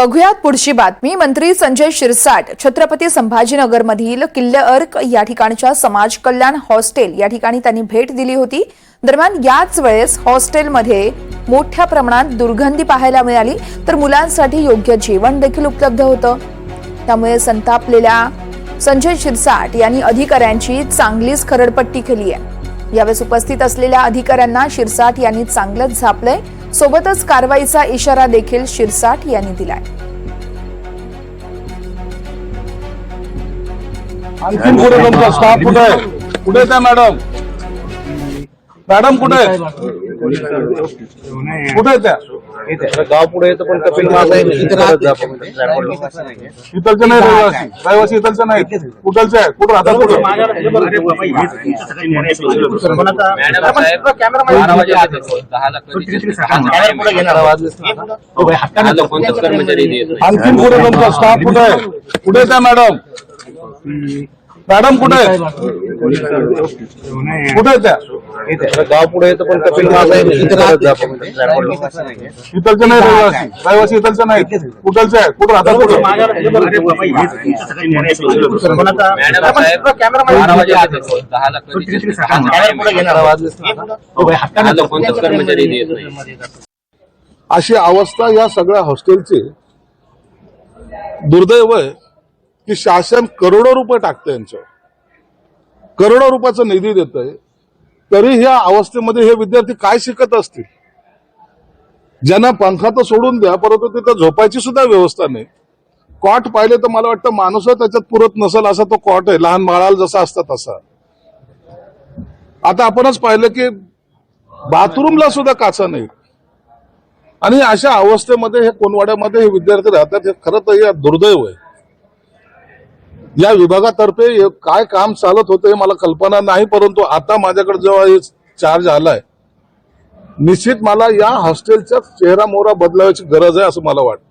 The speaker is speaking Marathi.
बघूयात पुढची बातमी. मंत्री संजय शिरसाट छत्रपती संभाजीनगरमधील किल्ले अर्क या ठिकाणच्या समाज कल्याण हॉस्टेल या ठिकाणी त्यांनी भेट दिली होती. दरम्यान याच वेळेस हॉस्टेलमध्ये मोठ्या प्रमाणात दुर्गंधी पाहायला मिळाली. तर मुलांसाठी योग्य जेवण देखील उपलब्ध होतं. त्यामुळे संतापलेल्या संजय शिरसाट यांनी अधिकाऱ्यांची चांगलीच खरडपट्टी केली आहे. यावेळेस उपस्थित असलेल्या अधिकाऱ्यांना शिरसाट यांनी चांगलंच झापलंय. सोबतच कारवाईचा इशारा देखील शिरसाट यांनी दिलाय. आणखीन कुठे तुमचा स्टाफ कुठे आहे? कुठे त्या मॅडम? मॅडम कुठे कुठे त्या? गाव पुढे येतं पण कपिल माझा इथलचे नाही रहिवासी रहिवासी इथलचे नाहीत कुठलचे आहे कुठं राहतात कुठं आणखीन कुठे तुमचा स्टाफ कुठे आहे कुठे त्या मॅडम मॅडम कुठे आहे कुठे आहे त्या गाव पुढे येतं पण कपिल इथलचे नाही रहिवासी. रहिवासी इथलचे नाहीत कुठलचे आहे? कुठं राहतात कुठं? अशी अवस्था या सगळ्या हॉस्टेलची दुर्दैव आहे की शासन करोडो रुपये टाकतं यांच्यावर करोडो रुपयाचा निधी देत आहे तरी ह्या अवस्थेमध्ये हे विद्यार्थी काय शिकत असतील? ज्यांना पंखा तर सोडून द्या परंतु तिथं झोपायची सुद्धा व्यवस्था नाही. कॉट पाहिले तर मला वाटतं माणूस त्याच्यात पुरत नसेल असा तो कॉट आहे लहान बाळाला जसा असता तसा. आता आपणच पाहिलं की बाथरूमला सुद्धा काचा नाही. आणि अशा अवस्थेमध्ये हे कोनवाड्यामध्ये हे विद्यार्थी राहतात हे खरं तर या दुर्दैव आहे. या विभागातर्फे काय काम चालत होतं हे मला कल्पना नाही परंतु आता माझ्याकडे जेव्हा हे चार्ज आलाय निश्चित मला या हॉस्टेलचा चेहरा मोहरा बदलावायची गरज आहे असं मला वाटतं.